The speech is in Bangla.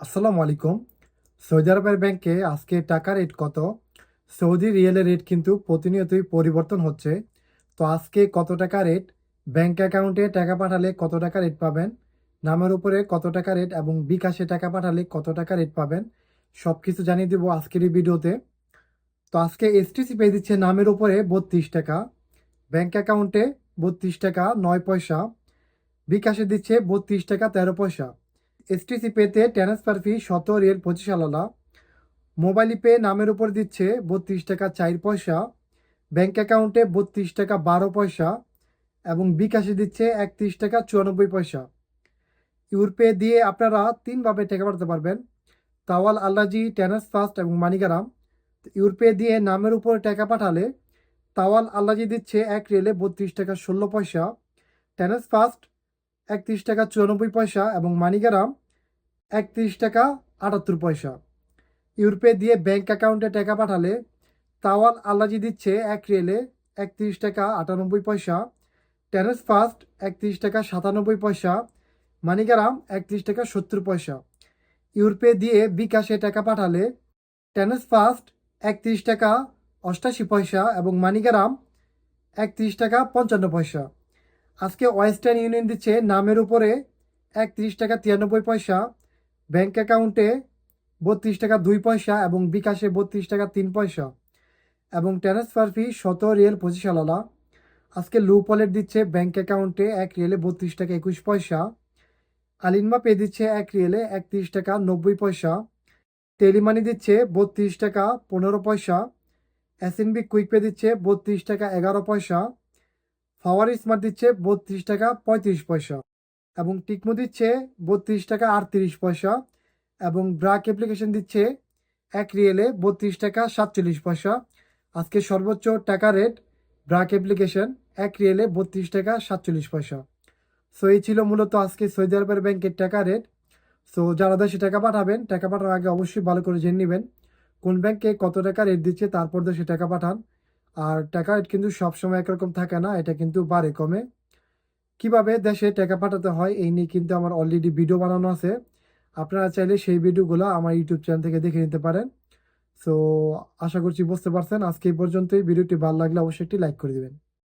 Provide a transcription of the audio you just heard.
আসসালামু আলাইকুম। সৌদি আরবের ব্যাংকে আজকে টাকা রেট কত? সৌদি রিয়েলের রেট কিন্তু প্রতিনিয়তই পরিবর্তন হচ্ছে। তো আজকে কত টাকা রেট? ব্যাংক অ্যাকাউন্টে টাকা পাঠালে কত টাকা রেট পাবেন? নামের উপরে কত টাকা রেট এবং বিকাশে টাকা পাঠালে কত টাকা রেট পাবেন? সব কিছু জানিয়ে দেবো আজকের এই ভিডিওতে। তো আজকে এসটিসি পেয়ে দিচ্ছে নামের উপরে বত্রিশ টাকা, ব্যাংক অ্যাকাউন্টে বত্রিশ টাকা নয় পয়সা, বিকাশে দিচ্ছে বত্রিশ টাকা তেরো পয়সা। এসটিসি পেতে ট্রান্সফার ফি শত রিয়েল পঁচিশ আলাদা। মোবাইল পে নামের উপর দিচ্ছে বত্রিশ টাকা চার পয়সা। ব্যাঙ্ক অ্যাকাউন্টে বত্রিশ টাকা বারো পয়সা এবং বিকাশে দিচ্ছে একত্রিশ টাকা চুরানব্বই পয়সা। ইউরপে দিয়ে আপনারা তিনভাবে টাকা পাঠাতে পারবেন। তাওয়াল আল্লাজি ট্রান্সফার্স্ট এবং মানিকারাম ইউরপে দিয়ে নামের উপর টাকা পাঠালে তাওয়াল আল্লাজি দিচ্ছে এক রেলে বত্রিশ টাকা ষোলো পয়সা। ট্রান্সফার্স্ট একত্রিশ টাকা চুরানব্বই পয়সা এবং মানিগ্রাম একত্রিশ টাকা আটাত্তর পয়সা। ইউরোপে দিয়ে ব্যাংক অ্যাকাউন্টে টাকা পাঠালে তাওয়াল আল্লাজি দিচ্ছে এক রিয়েলে একত্রিশ টাকা আটানব্বই পয়সা, টেরেস ফার্স্ট একত্রিশ টাকা সাতানব্বই পয়সা মানিকারাম একত্রিশ টাকা সত্তর পয়সা। ইউরোপে দিয়ে বিকাশে টাকা পাঠালে টেনেস ফার্স্ট একত্রিশ টাকা অষ্টাশি পয়সা এবং মানিকারাম একত্রিশ টাকা পঞ্চান্ন পয়সা। আজকে ওয়েস্টার্ন ইউনিয়ন দিচ্ছে নামের উপরে একত্রিশ টাকা তিরানব্বই পয়সা ব্যাংক অ্যাকাউন্টে বত্রিশ টাকা দুই পয়সা এবং বিকাশে বত্রিশ টাকা তিন পয়সা এবং ট্রান্সফার ফি শত রিয়েল পঁচিশ আলাদা। আজকে লু পলেট দিচ্ছে ব্যাংক অ্যাকাউন্টে এক রিয়েলে বত্রিশ টাকা একুশ পয়সা। আলিনমা পে দিচ্ছে এক রিয়েলে একত্রিশ টাকা নব্বই পয়সা। টেলিমানি দিচ্ছে বত্রিশ টাকা পনেরো পয়সা। এসএনবি কুইক পে দিচ্ছে বত্রিশ টাকা এগারো পয়সা। পাওয়ার স্মার্ট দিচ্ছে বত্রিশ টাকা পঁয়ত্রিশ পয়সা। এবং টিকমো দিচ্ছে বত্রিশ টাকা আটত্রিশ পয়সা এবং ব্রাক অ্যাপ্লিকেশন দিচ্ছে এক রিয়েলে বত্রিশ টাকা সাতচল্লিশ পয়সা। আজকে সর্বোচ্চ টাকা রেট ব্রাক অ্যাপ্লিকেশন এক রিয়েলে বত্রিশ টাকা সাতচল্লিশ পয়সা। সো এই ছিল মূলত আজকে সৌদি আরবের ব্যাংকের টাকা রেট সো যারা দেশে টাকা পাঠাবেন, টাকা পাঠানোর আগে অবশ্যই ভালো করে জেনে নেবেন কোন ব্যাংকে কত টাকা রেট দিচ্ছে, তারপর দেশে টাকা পাঠান। আর টাকা রেট কিন্তু সবসময় একরকম থাকে না, এটা কিন্তু বাড়ে কমে। কীভাবে দেশে টাকা পাঠাতে হয়, এই নিয়ে কিন্তু আমার অলরেডি ভিডিও বানানো আছে। আপনারা চাইলে সেই ভিডিওগুলো আমার ইউটিউব চ্যানেল থেকে দেখে নিতে পারেন। সো আশা করছি বুঝতে পারছেন। আজকে এই পর্যন্তই। ভিডিওটি ভালো লাগলে অবশ্যই একটি লাইক করে দিবেন।